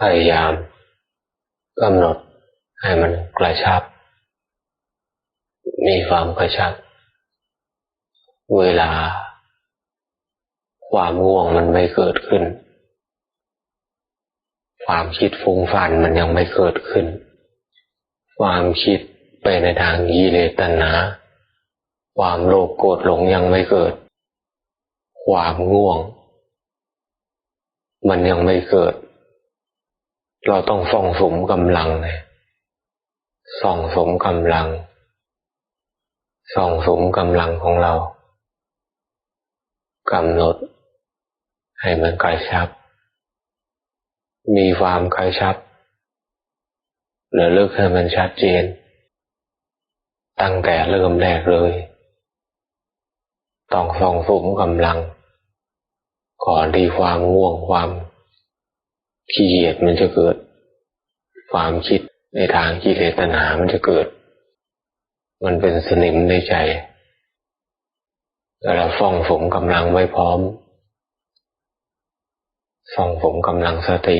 พยายามกำหนดให้มันกระชับ มีความกระชับ เวลา ความง่วงมันไม่เกิดขึ้น ความคิดฟุ้งฟ่านมันยังไม่เกิดขึ้น ความคิดไปในทางยีเลตัณหาความโลภโกรธหลงยังไม่เกิด ความง่วง มันยังไม่เกิด เราต้องส่องสมกำลังไงส่องสมกำลัง ส่องสมกำลังของเรากำหนด ให้มันกระชับ มีความกระชับหรือเลิกให้มันชัดเจน ตั้งแต่เริ่มแรกเลย ต้องส่องสมกำลัง ก่อนที่ความง่วงความ ขี้เกียจมันจะเกิด ความคิดในทางกิเลสตัณหามันจะเกิด มันเป็นสนิมในใจ แต่เราส่องสมกำลังไว้พร้อมส่องสมกำลังสติ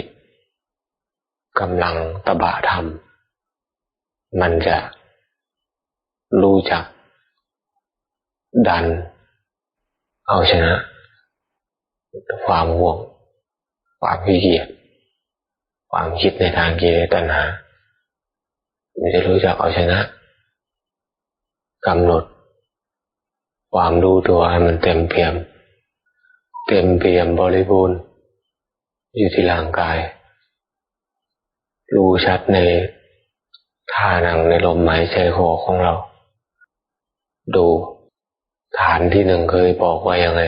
กำลังตบะธรรม มันจะรู้จัก ดัน เอาชนะ ความห่วง ความขี้เกียจ ความคิดในทางกิเลสตัณหามันจะรู้จักเอาชนะกำหนด ความรู้ตัวให้มันเต็มเปี่ยม เต็มเปี่ยมบริบูรณ์ อยู่ที่ร่างกาย รู้ชัดในท่านั่งในลมหายใจคอของเรา ดูฐานที่หนึ่งเคยบอกว่ายังไง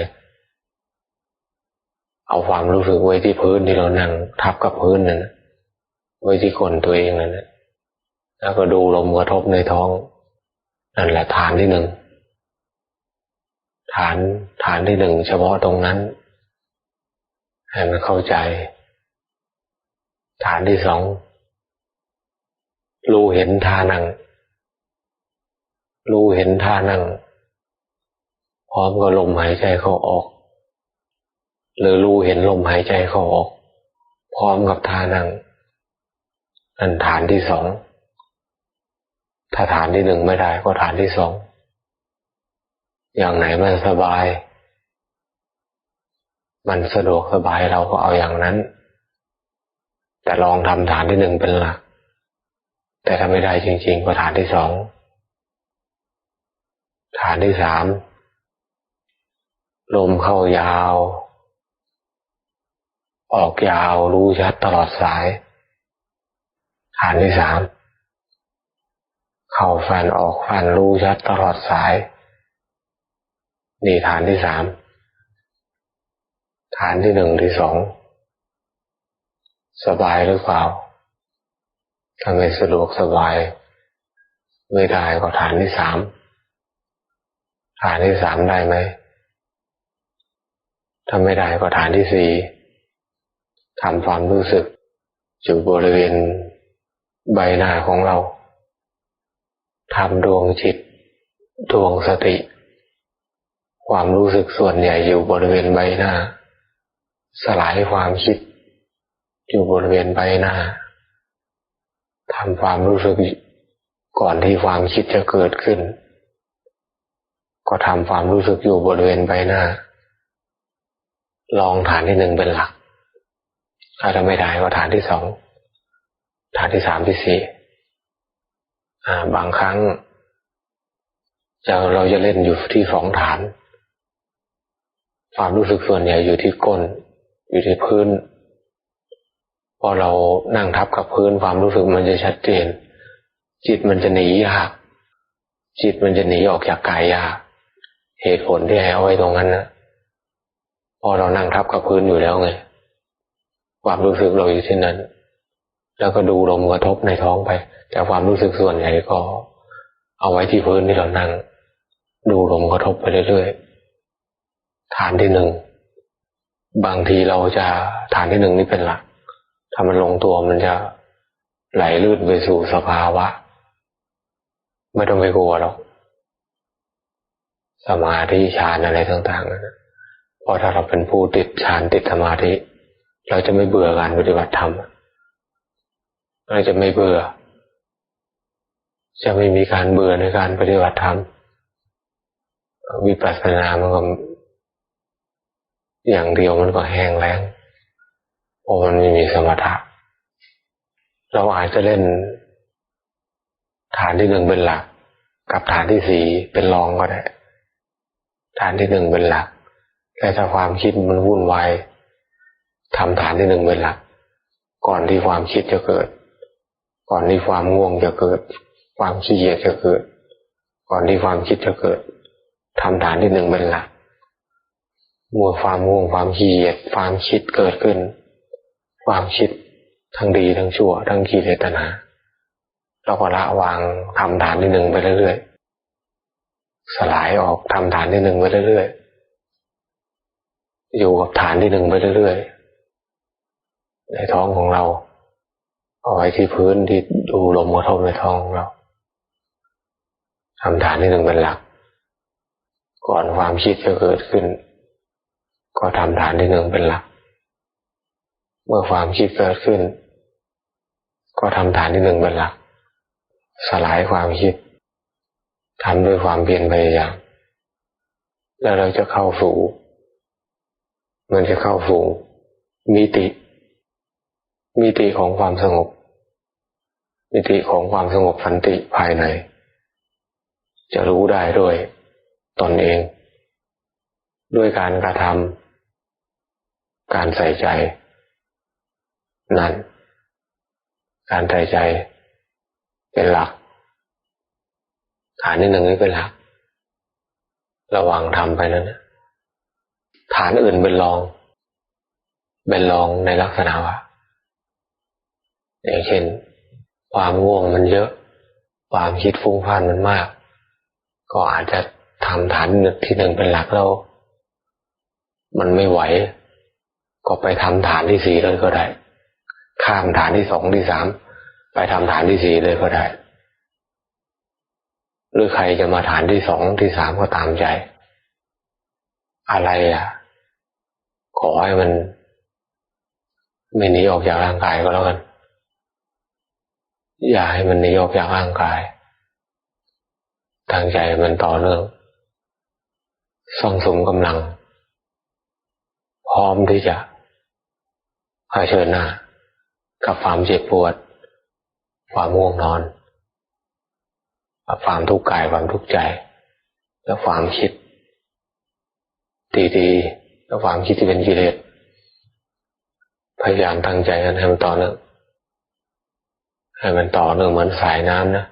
เอาความรู้สึกไว้ที่พื้นที่เรานั่งทับกับพื้นนั่นไว้ที่คนตัวเองนั่นแล้วก็ดูลมกระทบในท้อง นั่นแหละฐานที่หนึ่งฐานฐานที่หนึ่งเฉพาะตรงนั้นให้มันเข้าใจ ฐานที่สองรู้เห็นท่านั่งรู้เห็นท่านั่งพร้อมกับลมหายใจเข้าออก หรือรู้เห็นลมหายใจเข้าออก พร้อมกับท่านั่งนั่นฐานที่สอง ถ้าฐานที่หนึ่งไม่ได้ก็ฐานที่สอง อย่างไหนมันสบาย มันสะดวกสบายเราก็เอาอย่างนั้น แต่ลองทำฐานที่หนึ่งเป็นหลัก แต่ถ้าไม่ได้จริงๆก็ฐานที่สอง ฐานที่สามลมเข้ายาว ออกยาวรู้ชัดตลอดสาย ฐานที่สามเข้าฟันออกฟันรู้ชัดตลอดสาย นี่ฐานที่สามฐานที่หนึ่งที่สองสบายหรือเปล่าถ้าไม่สะดวกสบาย ไม่ได้ก็ฐานที่สามฐานที่สามได้ไหมถ้าไม่ได้ก็ฐานที่สี่ ทำความรู้สึก อยู่บริเวณใบหน้าของเราทำดวงจิต ดวงสติ ความรู้สึกส่วนใหญ่อยู่บริเวณใบหน้า สลายความคิด อยู่บริเวณใบหน้าทำความรู้สึกก่อนที่ความคิดจะเกิดขึ้น ก็ทำความรู้สึกอยู่บริเวณใบหน้า ลองฐานที่หนึ่งเป็นหลัก ถ้าทำไม่ได้ก็ฐานที่สองฐานที่สามที่สี่บางครั้งจะเราจะเล่นอยู่ที่สองฐาน ความรู้สึกส่วนใหญ่อยู่ที่ก้น อยู่ที่พื้น พอเรานั่งทับกับพื้นความรู้สึกมันจะชัดเจน จิตมันจะหนียากจิตมันจะหนีออกจากกายยากเหตุผลที่ให้เอาไว้ตรงนั้นนะพอเรานั่งทับกับพื้นอยู่แล้วไง ความรู้สึกเราอยู่ที่นั้น แล้วก็ดูลมกระทบในท้องไป แต่ความรู้สึกส่วนใหญ่ก็ เอาไว้ที่พื้นที่เรานั่ง ดูลมกระทบไปเรื่อยๆฐานที่หนึ่งบางทีเราจะฐานที่หนึ่งนี่เป็นหลัก ถ้ามันลงตัวมันจะไหลลื่นไปสู่สภาวะ ไม่ต้องไปกลัวหรอก สมาธิฌานอะไรต่างๆนะเพราะถ้าเราเป็นผู้ติดฌานติดสมาธิ เราจะไม่เบื่อการปฏิบัติธรรมเราจะไม่เบื่อ จะไม่มีการเบื่อในการปฏิบัติธรรมวิปัสสนามันก็อย่างเดียวมันก็แห้งแล้งเพราะมันไม่มีสมถะเราอาจจะเล่น ฐานที่หนึ่งเป็นหลัก กับฐานที่สี่เป็นรองก็ได้ ฐานที่หนึ่งเป็นหลักแต่ถ้าความคิดมันวุ่นวาย ทำฐานที่หนึ่งเป็นหลัก ก่อนที่ความคิดจะเกิด ก่อนที่ความง่วงจะเกิด ความขี้เกียจจะเกิด ก่อนที่ความคิดจะเกิดทำฐานที่หนึ่งเป็นหลักมัวความง่วงความขี้เกียจความคิดเกิดขึ้น ความคิดทั้งดีทั้งชั่ว ทั้งกิเลสตัณหาเราก็ละวางทำฐานที่หนึ่งไปเรื่อยๆสลายออกทำฐานที่หนึ่งไปเรื่อยๆอยู่กับฐานที่หนึ่งไปเรื่อยๆ ในท้องของเราเอาไว้ที่พื้นที่ดูลมกระทบในท้องของเราทำฐานที่หนึ่งเป็นหลัก ก่อนความคิดจะเกิดขึ้น ก็ทำฐานที่หนึ่งเป็นหลัก เมื่อความคิดเกิดขึ้น ก็ทำฐานที่หนึ่งเป็นหลัก สลายความคิดทำด้วยความเพียรพยายามแล้วเราจะเข้าสู่ มันจะเข้าสู่มิติ มิติของความสงบ มิติของความสงบสันติภายใน จะรู้ได้ด้วยตนเอง ด้วยการกระทำการใส่ใจ นั้น การใส่ใจ เป็นหลัก ฐานที่หนึ่งนี่เป็นหลัก ระวังทำไปนั้นนะฐานอื่นเป็นรอง เป็นรองในลักษณะว่า อย่างเช่น ความง่วงมันเยอะ ความคิดฟุ้งฟ่านมันมาก ก็อาจจะทำฐานที่หนึ่งเป็นหลักแล้ว มันไม่ไหว ก็ไปทำฐานที่สี่เลยก็ได้ ข้ามฐานที่สองที่สามไปทำฐานที่สี่เลยก็ได้ หรือใครจะมาฐานที่สองที่สามก็ตามใจ อะไรอะ ขอให้มัน ไม่หนีออกจากร่างกายก็แล้วกัน อย่าให้มันหนีออกจากร่างกายตั้งใจมันต่อเนื่องส่องสมกำลัง พร้อมที่จะเผชิญหน้า กับความเจ็บปวด ความง่วงนอนกับความทุกข์กายความทุกข์ใจ และความคิดดีๆและความคิดที่เป็นกิเลสพยายามตั้งใจกันให้มันต่อเนื่อง ให้มันต่อเนื่องเหมือนสายน้ำนะ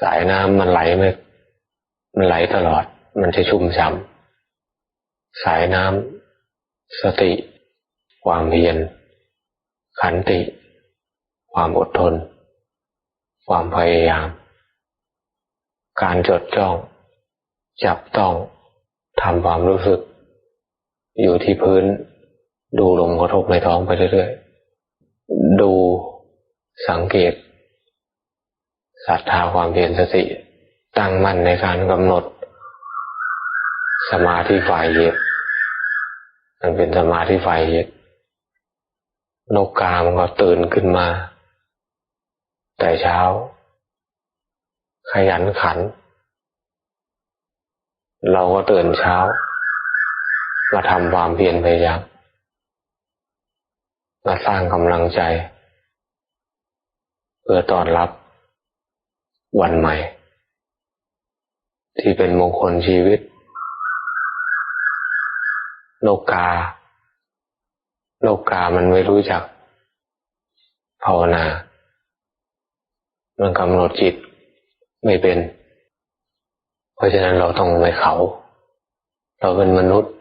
สายน้ำมันไหลไม่มันไหลตลอด มันจะชุ่มฉ่ำสายน้ำสติ ความเพียรขันติ ความอดทน ความพยายาม การจดจ้อง จับต้องทำความรู้สึก อยู่ที่พื้น ดูลมกระทบในท้องไปเรื่อยๆดู สังเกตศรัทธาความเพียรสติ ตั้งมั่นในการกำหนด สมาธิฝ่ายเย็ดมันเป็นสมาธิฝ่ายเย็ดนกกามันก็ตื่นขึ้นมา แต่เช้า ขยันขัน เราก็ตื่นเช้า มาทำความเพียรพยายามมาสร้างกำลังใจ เพื่อต้อนรับวันใหม่ ที่เป็นมงคลชีวิต โลกา โลกามันไม่รู้จัก ภาวนา มันกำหนดจิตไม่เป็น เพราะฉะนั้นเราต้องไปเขา เราเป็นมนุษย์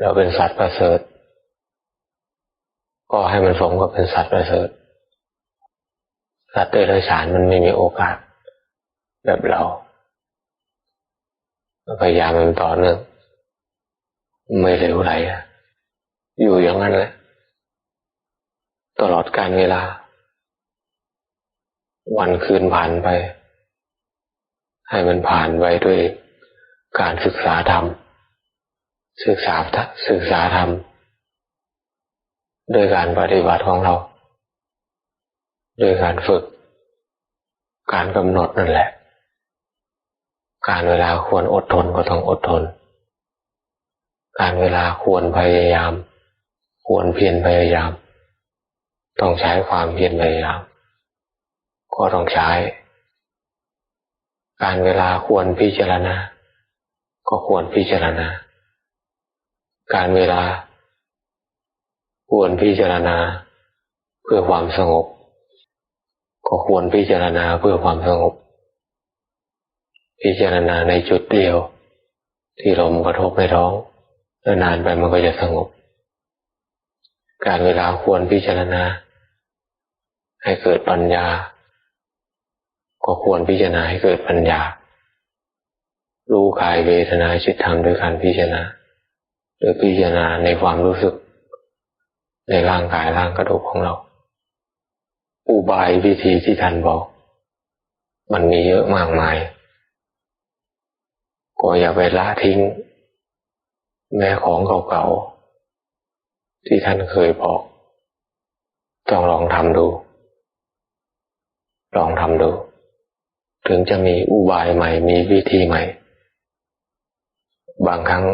เราเป็นสัตว์ประเสริฐ ก็ให้มันสมกับเป็นสัตว์ประเสริฐ สัตว์เดรัจฉานมันไม่มีโอกาส แบบเราพยายามมันต่อเนื่องไม่เร็วไหลอยู่อย่างนั้นแหละตลอดการเวลา วันคืนผ่านไป ให้มันผ่านไปด้วยการศึกษาธรรม ศึกษาศึกษาธรรม ด้วยการปฏิบัติของเรา ด้วยการฝึก การกำหนดนั่นแหละ การเวลาควรอดทนก็ต้องอดทน การเวลาควรพยายาม ควรเพียรพยายาม ต้องใช้ความเพียรพยายาม ก็ต้องใช้ การเวลาควรพิจารณา ก็ควรพิจารณา การเวลาควรพิจารณา เพื่อความสงบ ก็ควรพิจารณาเพื่อความสงบ พิจารณาในจุดเดียว ที่ลมกระทบในท้องนานไปมันก็จะสงบ การเวลาควรพิจารณา ให้เกิดปัญญา ก็ควรพิจารณาให้เกิดปัญญา รู้กายเวทนาจิตธรรมด้วยการพิจารณาโดยพิจารณาในความรู้สึก ในร่างกายร่างกระดูกของเรา อุบายวิธีที่ท่านบอก มันมีเยอะมากมายก็อย่าไปละทิ้ง แม่ของเก่าๆที่ท่านเคยบอกต้องลองทำดู ลองทำดู ถึงจะมีอุบายใหม่ มีวิธีใหม่ บางครั้ง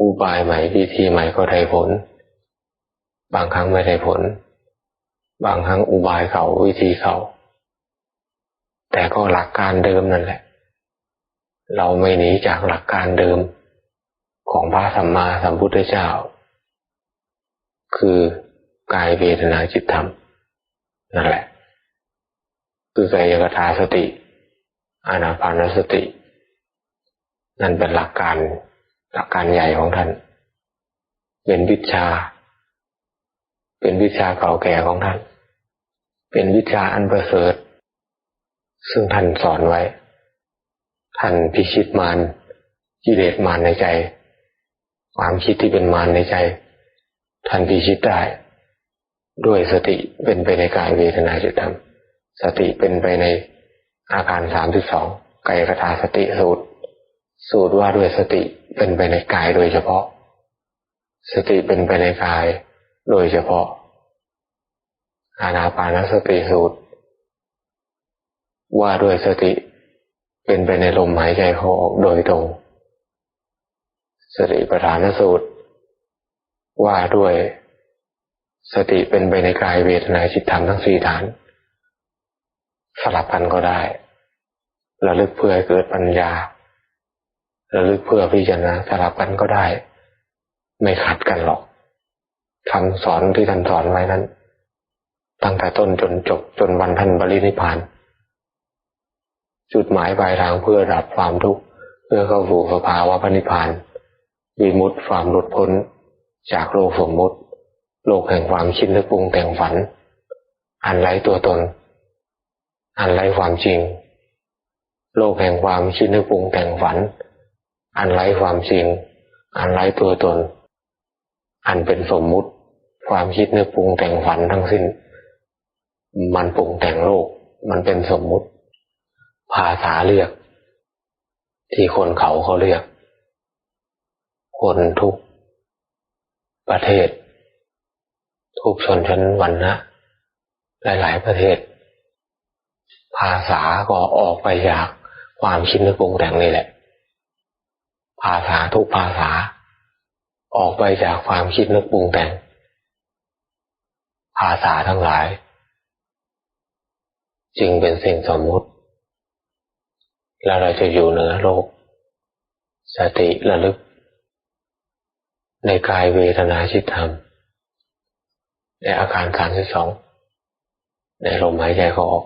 อุบายใหม่วิธีใหม่ก็ได้ผล บางครั้งไม่ได้ผล บางครั้งอุบายเขาวิธีเขา แต่ก็หลักการเดิมนั่นแหละ เราไม่หนีจากหลักการเดิมของพระสัมมาสัมพุทธเจ้า คือกายเวทนาจิตธรรม นั่นแหละ คือกายกถาสติอานาปานสติ นั่นเป็นหลักการหลักการใหญ่ของท่าน เป็นวิชา เป็นวิชาเก่าแก่ของท่าน เป็นวิชาอันประเสริฐ ซึ่งท่านสอนไว้ ท่านพิชิตมารกิเลสมารในใจ ความคิดที่เป็นมารในใจ ท่านพิชิตได้ ด้วยสติเป็นไปในกายเวทนาจิตธรรม สติเป็นไปในอาการสามสิบสองกายกถาสติสูตร สูตรว่าด้วยสติเป็นไปในกายโดยเฉพาะ สติเป็นไปในกายโดยเฉพาะ อานาปานสติสูตร ว่าด้วยสติ เป็นไปในลมหายใจเข้าออกโดยตรง สติปัฏฐานสูตร ว่าด้วย สติเป็นไปในกายเวทนาจิตธรรมทั้งสี่ฐาน สลับกันก็ได้ระลึกเพื่อให้เกิดปัญญาระลึกเพื่อพิจารณาสลับกันก็ได้ ไม่ขัดกันหรอกคำสอนที่ท่านสอนไว้นั้น ตั้งแต่ต้นจนจบจนวันท่านบริณิพานจุดหมายปลายทางเพื่อดับความทุกข์เพื่อเข้าสู่สภาวะพนิพานวิมุตติความหลุดพ้น จากโลกสมมุติ โลกแห่งความคิดนึกปรุงแต่งฝัน อันไร้ตัวตน อันไร้ความจริง โลกแห่งความคิดนึกปรุงแต่งฝัน อันไร้ความจริง อันไร้ตัวตน อันเป็นสมมุติ ความคิดนึกปรุงแต่งฝันทั้งสิ้น มันปรุงแต่งโลก มันเป็นสมมุติ ภาษาเรียก ที่คนเขาเขาเรียก คนทุกประเทศ ทุกชนชั้นวันนะหลาย ๆ ประเทศ ภาษาก็ออกไปจากความคิดนึกปรุงแต่งนี่แหละ ภาษาทุกภาษา ออกไปจากความคิดนึกปรุงแต่ง ภาษาทั้งหลาย จึงเป็นสิ่งสมมุติ แล้วเราจะอยู่เหนือโลก สติระลึก ในกายเวทนาชิตธรรม ในอาการสามสิบสองในลมหายใจเขาออก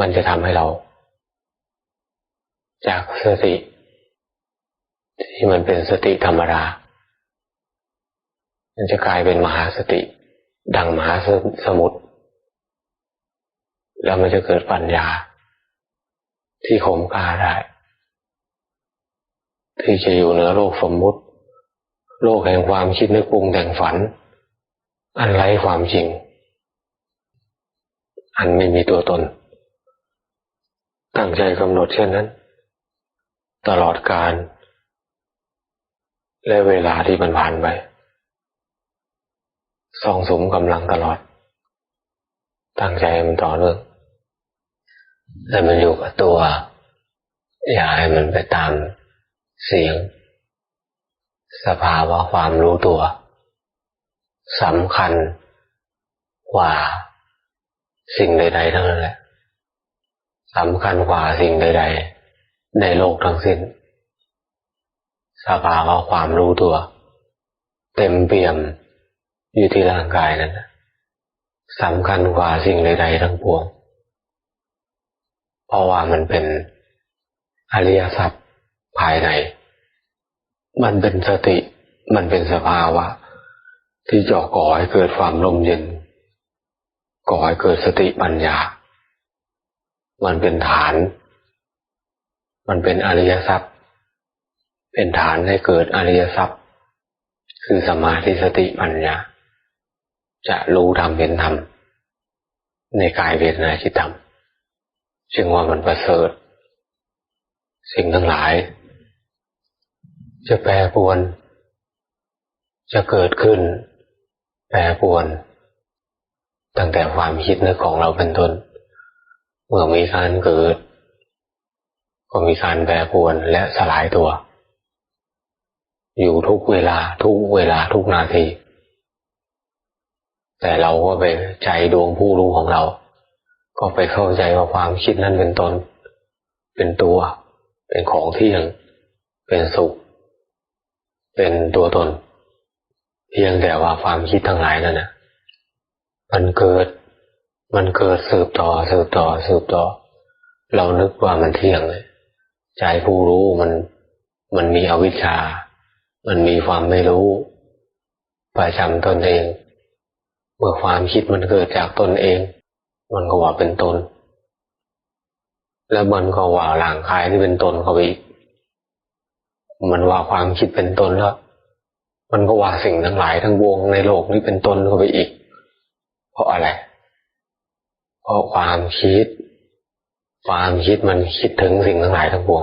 มันจะทำให้เรา จากสติ ที่มันเป็นสติธรรมดามันจะกลายเป็นมหาสติ ดังมหาสมุทร แล้วมันจะเกิดปัญญา ที่ขมกาได้ ที่จะอยู่เหนือโลกสมมุติ โลกแห่งความคิดนึกปรุงแต่งฝัน อันไร้ความจริง อันไม่มีตัวตน ตั้งใจกำหนดเช่นนั้น ตลอดการ และเวลาที่มันผ่านไปส่องสมกำลังตลอด ตั้งใจมันต่อเนื่อง ให้มันอยู่กับตัว อย่าให้มันไปตามเสียง สภาวะความรู้ตัวสำคัญกว่าสิ่งใด ๆ ทั้งนั้นแหละสำคัญกว่าสิ่งใด ๆ ในโลกทั้งสิ้น สภาวะความรู้ตัว เต็มเปี่ยมอยู่ที่ร่างกายนั้นสำคัญกว่าสิ่งใด ๆ ทั้งปวง เพราะว่ามันเป็นอริยสัจภายใน มันเป็นสติ มันเป็นสภาวะ ที่จะก่อให้เกิดความลมเย็น ก่อให้เกิดสติปัญญา มันเป็นฐาน มันเป็นอริยทรัพย์ เป็นฐานให้เกิดอริยทรัพย์ คือสมาธิสติปัญญา จะรู้ธรรมเป็นธรรมในกายเวทนาจิตธรรม จึงว่ามันประเสริฐ สิ่งทั้งหลาย จะแปรปวน จะเกิดขึ้น แปรปวน ตั้งแต่ความคิดนึกของเราเป็นต้นเมื่อมีการเกิด ก็มีการแปรปวนและสลายตัว อยู่ทุกเวลาทุกเวลาทุกนาที แต่เราก็ไปใจดวงผู้รู้ของเรา ก็ไปเข้าใจว่าความคิดนั้นเป็นตน เป็นตัว เป็นของเที่ยง เป็นสุข เป็นตัวตน เพียงแต่ว่าความคิดทั้งหลายนั่นนะมันเกิด มันเกิดสืบต่อสืบต่อสืบต่อ เรานึกว่ามันเที่ยงเลยใจผู้รู้มันมันมีอวิชชา มันมีความไม่รู้ประจำตนเอง เมื่อความคิดมันเกิดจากตนเอง มันก็ว่าเป็นตน แล้วมันก็ว่าหลางคายที่เป็นตนเขาไปอีกมันว่าความคิดเป็นตนแล้ว มันก็ว่าสิ่งทั้งหลายทั้งวงในโลกนี้เป็นตนเข้าไปอีก เพราะอะไร เพราะความคิด ความคิดมันคิดถึงสิ่งทั้งหลายทั้งวง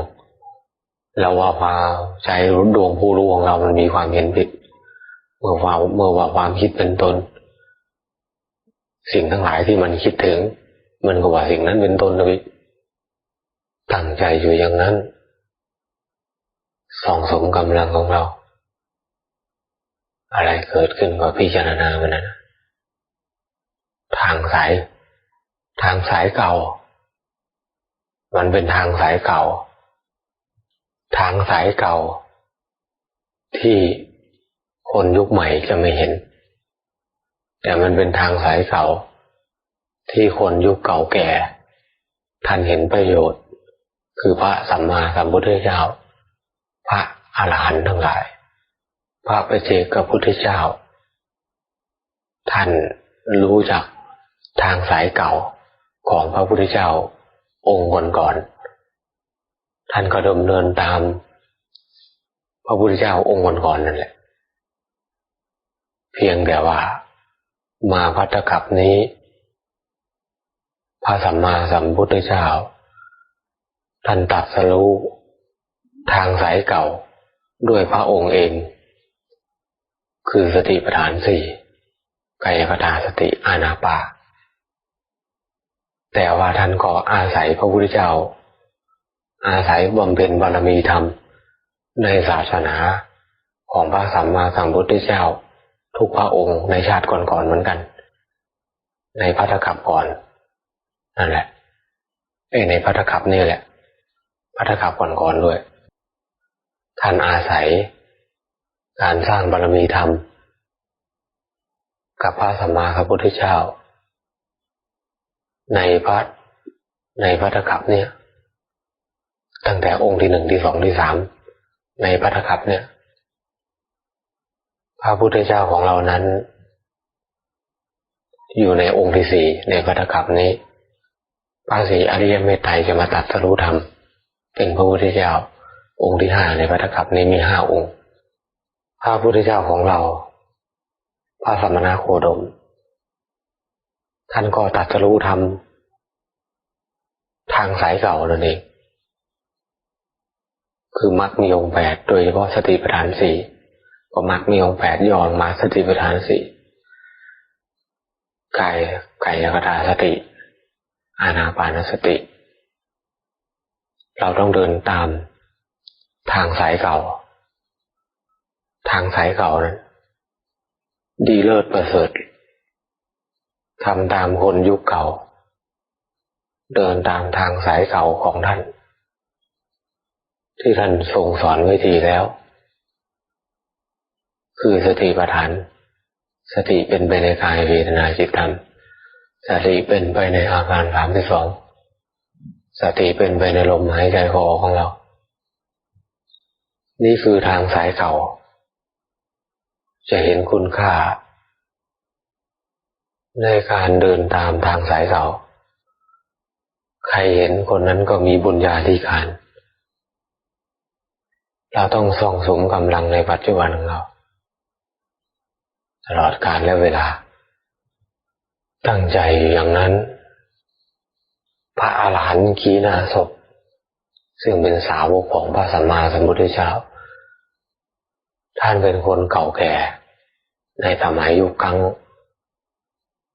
เราว่าพาใจรู้ดวงผู้รู้ของเรามันมีความเห็นผิด เมื่อว่าเมื่อว่าความคิดเป็นตน สิ่งทั้งหลายที่มันคิดถึง มันก็ว่าสิ่งนั้นเป็นตนเลยตั้งใจอยู่อย่างนั้นส่องสมกำลังของเรา อะไรเกิดขึ้นก็พิจารณามันนะทางสาย ทางสายเก่า มันเป็นทางสายเก่า ทางสายเก่า ที่คนยุคใหม่จะไม่เห็น แต่มันเป็นทางสายเก่า ที่คนยุคเก่าแก่ ท่านเห็นประโยชน์ คือพระสัมมาสัมพุทธเจ้า พระอรหันต์ทั้งหลาย พระประเจกับพุทธเจ้า ท่านรู้จักทางสายเก่าของพระพุทธเจ้าองค์ก่อนๆท่านก็ดำเนินตาม พระพุทธเจ้าองค์ก่อนๆนั่นแหละ เพียงแต่ว่า มาพัทธกับนี้ พระสัมมาสัมพุทธเจ้า ท่านตัดสรู้ทางสายเก่าด้วยพระองค์เอง คือสติปัฏฐานสี่กายคตาสติอานาปา แต่ว่าท่านก็อาศัยพระพุทธเจ้า อาศัยบำเพ็ญบารมีธรรม ในศาสนาของพระสัมมาสัมพุทธเจ้า ทุกพระองค์ในชาติก่อนๆเหมือนกัน ในพัทธคับก่อนนั่นแหละเอ้ในพัทธคับนี่แหละพัทธคับก่อนๆด้วย ท่านอาศัย การสร้างบารมีธรรม กับพระสัมมาสัมพุทธเจ้า ในพระในพระธคับเนี่ย ตั้งแต่องค์ที่หนึ่งที่สองที่สามในพระธคับเนี่ย พระพุทธเจ้าของเรานั้น อยู่ในองค์ที่สี่ในพระธคับนี้พระศรีอริยเมตไตรจะมาตัดสรู้ธรรม เป็นพระพุทธเจ้า องค์ที่ห้าในพระธคับนี้มีห้าองค์ พระพุทธเจ้าของเรา พระสัมมาโคดม ท่านก็ตัดสรู้ทำทางสายเก่านั่นเองคือมรรคมีองค์แปดโดยเฉพาะสติปัฏฐานสี่ ก็มรรคมีองค์แปดยอนมาสติปัฏฐานสี่กายกายกตาสติ อานาปานสติ เราต้องเดินตามทางสายเก่า ทางสายเก่านั้นดีเลิศประเสริฐทำตามคนยุคเก่า เดินตามทางสายเก่าของท่าน ที่ท่านทรงสอนไว้ทีแล้ว คือสติปัฏฐาน สติเป็นไปในกายเวทนาจิตธรรม สติเป็นไปในอาการสามที่สองสติเป็นไปในลมหายใจเข้าอของเรา นี่คือทางสายเก่าจะเห็นคุณค่า ในการเดินตามทางสายเก่าใครเห็นคนนั้นก็มีบุญญาธิการ เราต้องส่องสมกำลังในปัจจุบันของเรา ตลอดกาลและเวลา ตั้งใจอย่างนั้น พระอาหารหันต์ขีณาศพ ซึ่งเป็นสาวกของพระสัมมาสัมพุทธเจ้า ท่านเป็นคนเก่าแก่ ในสมัยยุคกลาง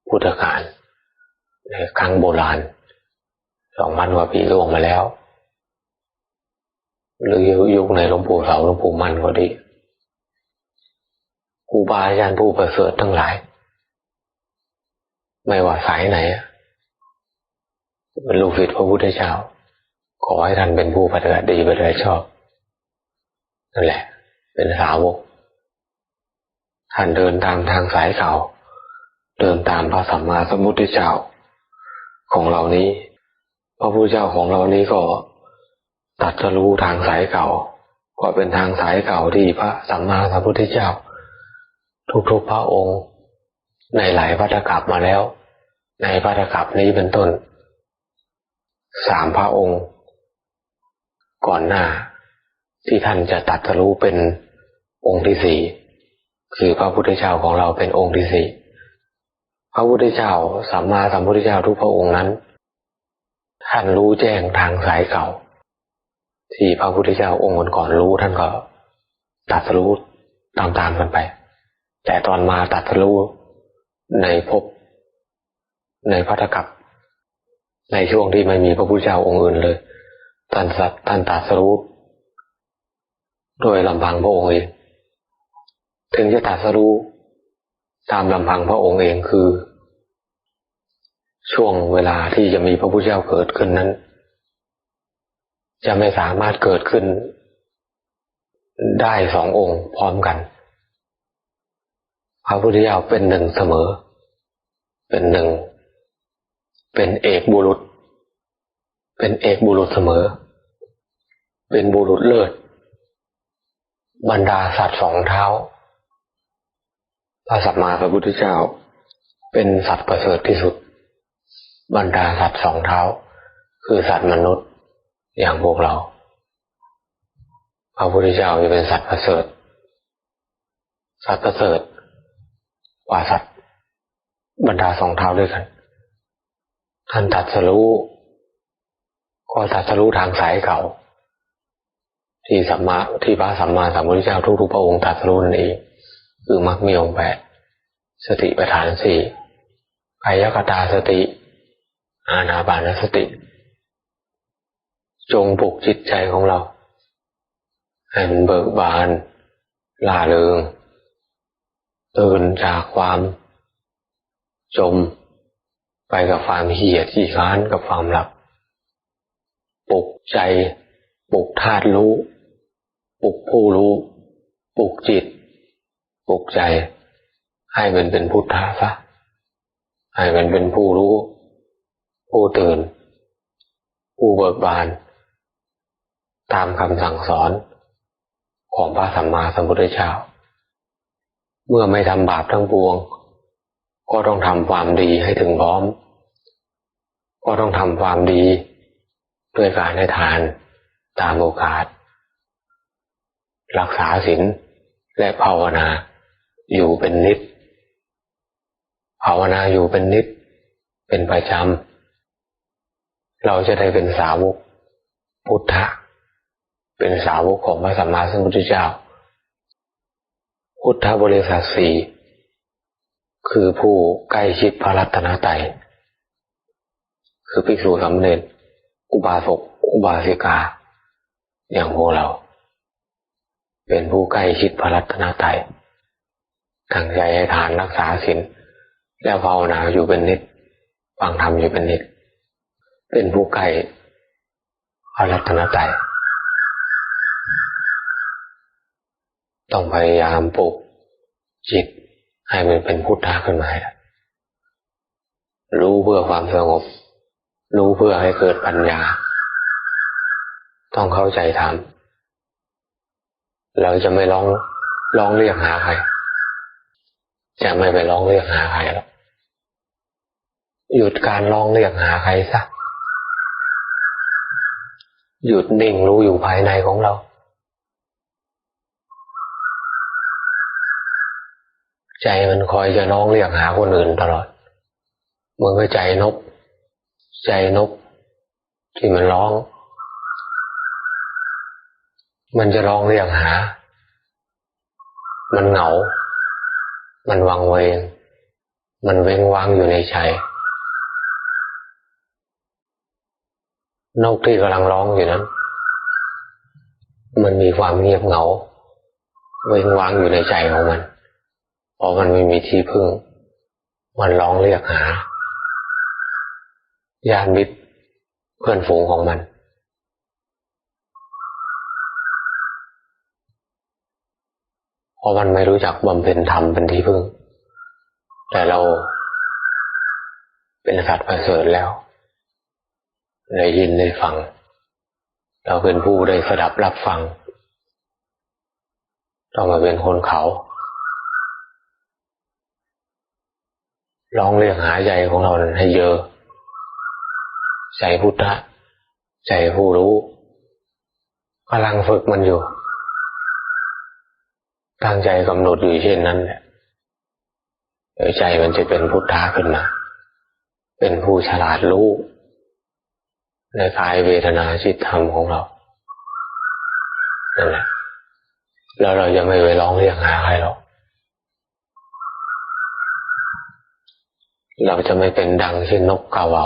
พุทธกาลในครั้งโบราณสองพันกว่าปีล่วงมาแล้ว หรือยุคในหลวงปู่เสาหลวงปู่มันก็ดี ครูบาอาจารย์ผู้ประเสริฐทั้งหลาย ไม่ว่าสายไหนเป็นลูกศิษย์พระพุทธเจ้า ขอให้ท่านเป็นผู้ปฏิบัติดีปฏิบัติชอบนั่นแหละ เป็นสาวก ท่านเดินตามทางสายเก่า เดินตามพระสัมมาสัมพุทธเจ้า ของเรานี้ พระพุทธเจ้าของเรานี้ก็ตัดสรู้ทางสายเก่า ก็เป็นทางสายเก่าที่พระสัมมาสัมพุทธเจ้า ทุกๆพระองค์ ในหลายพัทกับมาแล้ว ในพัทกับนี้เป็นต้นสามพระองค์ ก่อนหน้า ที่ท่านจะตัดสรู้เป็นองค์ที่สี่คือพระพุทธเจ้าของเราเป็นองค์ที่สี่พระพุทธเจ้าสัมมาสัมพุทธเจ้าทุกพระองค์นั้น ท่านรู้แจ้งทางสายเก่า ที่พระพุทธเจ้าองค์ก่อนรู้ท่านก็ตัดรู้ตามๆกันไป แต่ตอนมาตัดรู้ในภพในพัทธกับ ในช่วงที่ไม่มีพระพุทธเจ้าองค์อื่นเลยท่านสัตท่านตัดรู้โดยลำพังพระองค์เอง ถึงจะตัดรู้ตามลำพังพระองค์เองคือ ช่วงเวลาที่จะมีพระพุทธเจ้าเกิดขึ้นนั้น จะไม่สามารถเกิดขึ้น ได้สององค์พร้อมกัน ระพุทธเจ้าเป็นหนึ่งเสมอ เป็นหนึ่ง เป็นเอกบุรุษ เป็นเอกบุรุษเสมอ เป็นบุรุษเลิศ บรรดาสัตว์สองเท้าพระสัมมาสัมพุทธเจ้า เป็นสัตว์ประเสริฐที่สุด บรรดาสัตว์สองเท้า คือสัตว์มนุษย์อย่างพวกเราพระพุทธเจ้าจะเป็นสัตว์ประเสริฐ สัตว์ประเสริฐ กว่าสัตว์บรรดาสองเท้าด้วยกันท่านตัดสรู้ก็ตัดสรู้ทางสายเก่า ที่สัมมาที่พระสัมมาสัมพุทธเจ้าทุกๆพระองค์ตัดสรู้นั่นเองคือมรรคมีองค์แปดสติปัฏฐานสี่กายกตาสติ อาณาบานสติ จงปลุกจิตใจของเราให้มันเบิกบานล่าเริง ตื่นจากความจมไปกับความเหียดขี้ค้านกับความหลับ ปลุกใจ ปลุกธาตุรู้ ปลุกผู้รู้ ปลุกจิต ปลุกใจ ให้มันเป็นพุทธะซะให้มันเป็นผู้รู้ ผู้ตื่น ผู้เบิกบาน ตามคำสั่งสอนของพระสัมมาสัมพุทธเจ้า เมื่อไม่ทำบาปทั้งปวง ก็ต้องทำความดีให้ถึงพร้อม ก็ต้องทำความดีด้วยการให้ทานตามโอกาส รักษาศีลและภาวนาอยู่เป็นนิด ภาวนาอยู่เป็นนิด เป็นประจำเราจะได้เป็นสาวกพุทธะ เป็นสาวกของพระสัมมาสัมพุทธเจ้า พุทธบริษัทสี่คือผู้ใกล้ชิดพระรัตนตรัยคือภิกษุสามเณรอุบาสกอุบาสิกา อย่างพวกเรา เป็นผู้ใกล้ชิดพระรัตนตรัยตั้งใจให้ทานรักษาศีลแล้วภาวนาอยู่เป็นนิดฟังธรรมอยู่เป็นนิด เป็นผู้ใกล้พระรัตนตรัย ต้องพยายามปลุกจิตให้มันเป็นพุทธะขึ้นมาให้รู้เพื่อความสงบ รู้เพื่อให้เกิดปัญญา ต้องเข้าใจธรรมเราจะไม่ร้องร้องเรียกหาใคร จะไม่ไปร้องเรียกหาใครหรอกหยุดการร้องเรียกหาใครซะหยุดนิ่งรู้อยู่ภายในของเรา ใจมันคอยจะร้องเรียกหาคนอื่นตลอดมือนกับใจนก ใจนก ที่มันร้อง มันจะร้องเรียกหา มันเหงา มันวังเวง มันเว้งวางอยู่ในใจนกที่กำลังร้องอยู่นั้น มันมีความเงียบเหงา เว้งวางอยู่ในใจของมัน พราะมันไม่มีที่พึ่ง มันร้องเรียกหาญาติมิตรเพื่อนฝูงของมันเพราะมันไม่รู้จักบำเพ็ญธรรมเป็นที่พึ่ง แต่เราเป็นสัตว์ประเสริฐแล้วได้ยินได้ฟัง เราเป็นผู้ได้สดับรับฟัง ต้องมาเป็นคนเขา ลองเรียกหาใจของเราให้เยอะใจพุทธะใจผู้รู้กำลังฝึกมันอยู่ ตั้งใจกำหนดอยู่เช่นนั้นเดี๋ยวใจมันจะเป็นพุทธะขึ้นมาเป็นผู้ฉลาดรู้ในกายเวทนาจิตธรรมของเรานั่นแหละแล้วเราจะไม่ไปร้องเรียกหาใครหรอก เราจะไม่เป็นดังเช่นนกกาเหวา